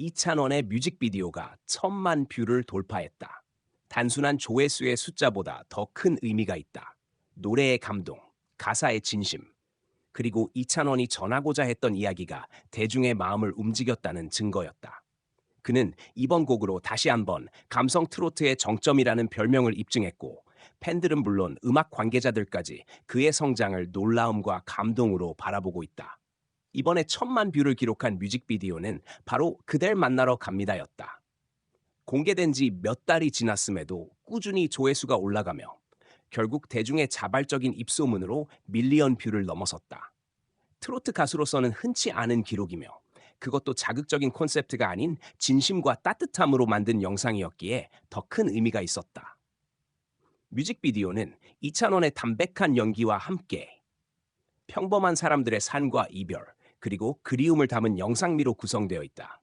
이찬원의 뮤직비디오가 천만 뷰를 돌파했다. 단순한 조회수의 숫자보다 더 큰 의미가 있다. 노래의 감동, 가사의 진심, 그리고 이찬원이 전하고자 했던 이야기가 대중의 마음을 움직였다는 증거였다. 그는 이번 곡으로 다시 한번 감성 트로트의 정점이라는 별명을 입증했고 팬들은 물론 음악 관계자들까지 그의 성장을 놀라움과 감동으로 바라보고 있다. 이번에 천만 뷰를 기록한 뮤직비디오는 바로 그댈 만나러 갑니다였다. 공개된 지 몇 달이 지났음에도 꾸준히 조회수가 올라가며 결국 대중의 자발적인 입소문으로 밀리언 뷰를 넘어섰다. 트로트 가수로서는 흔치 않은 기록이며 그것도 자극적인 콘셉트가 아닌 진심과 따뜻함으로 만든 영상이었기에 더 큰 의미가 있었다. 뮤직비디오는 이찬원의 담백한 연기와 함께 평범한 사람들의 산과 이별, 그리고 그리움을 담은 영상미로 구성되어 있다.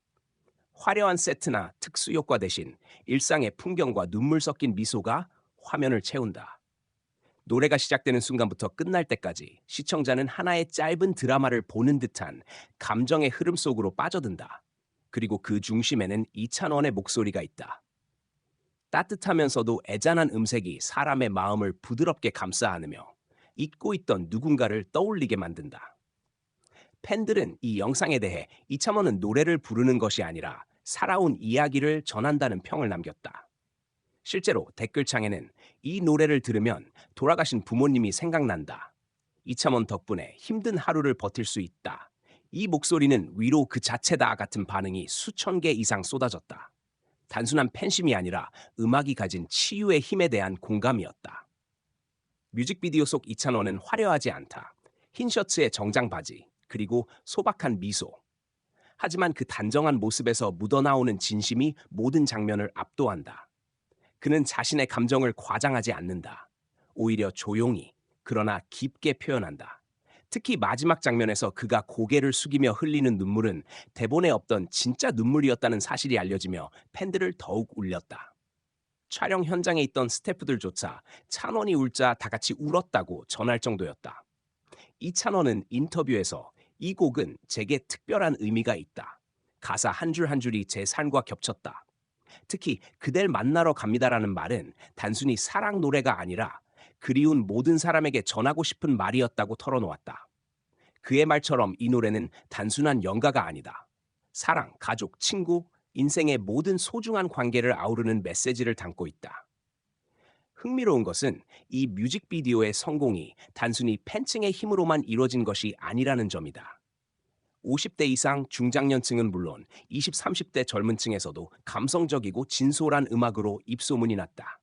화려한 세트나 특수 효과 대신 일상의 풍경과 눈물 섞인 미소가 화면을 채운다. 노래가 시작되는 순간부터 끝날 때까지 시청자는 하나의 짧은 드라마를 보는 듯한 감정의 흐름 속으로 빠져든다. 그리고 그 중심에는 이찬원의 목소리가 있다. 따뜻하면서도 애잔한 음색이 사람의 마음을 부드럽게 감싸 안으며 잊고 있던 누군가를 떠올리게 만든다. 팬들은 이 영상에 대해 이찬원은 노래를 부르는 것이 아니라 살아온 이야기를 전한다는 평을 남겼다. 실제로 댓글창에는 이 노래를 들으면 돌아가신 부모님이 생각난다. 이참원 덕분에 힘든 하루를 버틸 수 있다. 이 목소리는 위로 그 자체다 같은 반응이 수천 개 이상 쏟아졌다. 단순한 팬심이 아니라 음악이 가진 치유의 힘에 대한 공감이었다. 뮤직비디오 속 이찬원은 화려하지 않다. 흰 셔츠에 정장 바지, 그리고 소박한 미소. 하지만 그 단정한 모습에서 묻어나오는 진심이 모든 장면을 압도한다. 그는 자신의 감정을 과장하지 않는다. 오히려 조용히, 그러나 깊게 표현한다. 특히 마지막 장면에서 그가 고개를 숙이며 흘리는 눈물은 대본에 없던 진짜 눈물이었다는 사실이 알려지며 팬들을 더욱 울렸다. 촬영 현장에 있던 스태프들조차 찬원이 울자 다 같이 울었다고 전할 정도였다. 이찬원은 인터뷰에서 이 곡은 제게 특별한 의미가 있다. 가사 한 줄 한 줄이 제 삶과 겹쳤다. 특히 그댈 만나러 갑니다라는 말은 단순히 사랑 노래가 아니라 그리운 모든 사람에게 전하고 싶은 말이었다고 털어놓았다. 그의 말처럼 이 노래는 단순한 연가가 아니다. 사랑, 가족, 친구, 인생의 모든 소중한 관계를 아우르는 메시지를 담고 있다. 흥미로운 것은 이 뮤직비디오의 성공이 단순히 팬층의 힘으로만 이루어진 것이 아니라는 점이다. 50대 이상 중장년층은 물론 20, 30대 젊은 층에서도 감성적이고 진솔한 음악으로 입소문이 났다.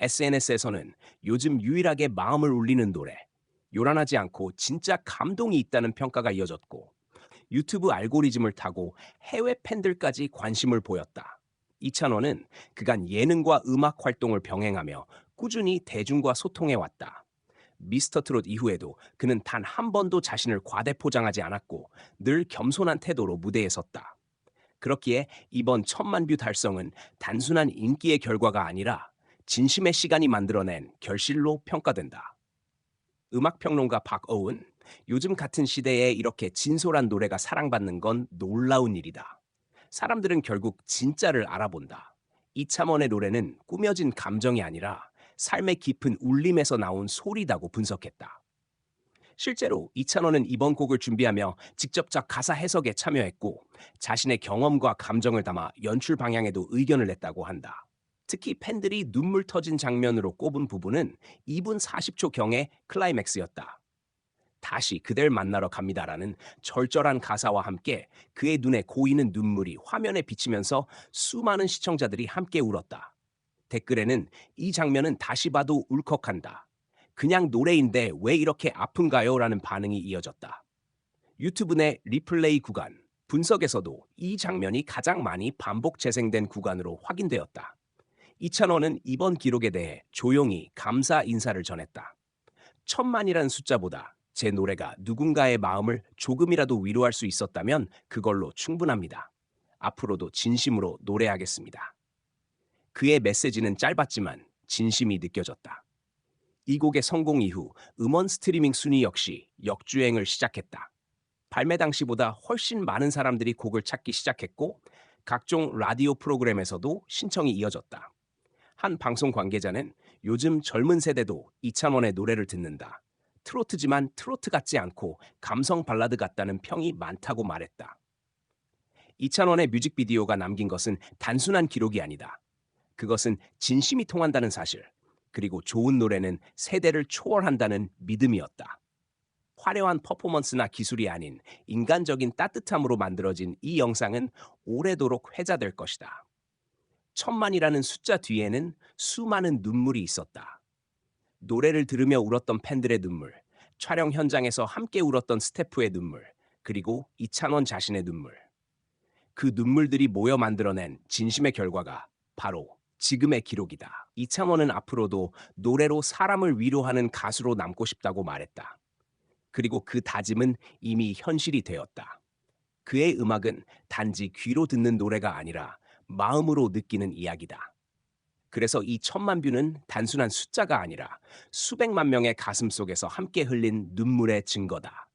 SNS에서는 요즘 유일하게 마음을 울리는 노래, 요란하지 않고 진짜 감동이 있다는 평가가 이어졌고 유튜브 알고리즘을 타고 해외 팬들까지 관심을 보였다. 이찬원은 그간 예능과 음악 활동을 병행하며 꾸준히 대중과 소통해 왔다. 미스터 트롯 이후에도 그는 단 한 번도 자신을 과대포장하지 않았고 늘 겸손한 태도로 무대에 섰다. 그렇기에 이번 천만 뷰 달성은 단순한 인기의 결과가 아니라 진심의 시간이 만들어낸 결실로 평가된다. 음악평론가 박어운, 요즘 같은 시대에 이렇게 진솔한 노래가 사랑받는 건 놀라운 일이다. 사람들은 결국 진짜를 알아본다. 이참원의 노래는 꾸며진 감정이 아니라 삶의 깊은 울림에서 나온 소리다고 분석했다. 실제로 이찬원은 이번 곡을 준비하며 직접적 가사 해석에 참여했고 자신의 경험과 감정을 담아 연출 방향에도 의견을 냈다고 한다. 특히 팬들이 눈물 터진 장면으로 꼽은 부분은 2분 40초경의 클라이맥스였다. 다시 그댈 만나러 갑니다라는 절절한 가사와 함께 그의 눈에 고이는 눈물이 화면에 비치면서 수많은 시청자들이 함께 울었다. 댓글에는 이 장면은 다시 봐도 울컥한다. 그냥 노래인데 왜 이렇게 아픈가요? 라는 반응이 이어졌다. 유튜브 내 리플레이 구간, 분석에서도 이 장면이 가장 많이 반복 재생된 구간으로 확인되었다. 이찬원은 이번 기록에 대해 조용히 감사 인사를 전했다. 천만이라는 숫자보다 제 노래가 누군가의 마음을 조금이라도 위로할 수 있었다면 그걸로 충분합니다. 앞으로도 진심으로 노래하겠습니다. 그의 메시지는 짧았지만 진심이 느껴졌다. 이 곡의 성공 이후 음원 스트리밍 순위 역시 역주행을 시작했다. 발매 당시보다 훨씬 많은 사람들이 곡을 찾기 시작했고 각종 라디오 프로그램에서도 신청이 이어졌다. 한 방송 관계자는 요즘 젊은 세대도 이찬원의 노래를 듣는다. 트로트지만 트로트 같지 않고 감성 발라드 같다는 평이 많다고 말했다. 이찬원의 뮤직비디오가 남긴 것은 단순한 기록이 아니다. 그것은 진심이 통한다는 사실, 그리고 좋은 노래는 세대를 초월한다는 믿음이었다. 화려한 퍼포먼스나 기술이 아닌 인간적인 따뜻함으로 만들어진 이 영상은 오래도록 회자될 것이다. 천만이라는 숫자 뒤에는 수많은 눈물이 있었다. 노래를 들으며 울었던 팬들의 눈물, 촬영 현장에서 함께 울었던 스태프의 눈물, 그리고 이찬원 자신의 눈물. 그 눈물들이 모여 만들어낸 진심의 결과가 바로 지금의 기록이다. 이창원은 앞으로도 노래로 사람을 위로하는 가수로 남고 싶다고 말했다. 그리고 그 다짐은 이미 현실이 되었다. 그의 음악은 단지 귀로 듣는 노래가 아니라 마음으로 느끼는 이야기다. 그래서 이 천만 뷰는 단순한 숫자가 아니라 수백만 명의 가슴 속에서 함께 흘린 눈물의 증거다.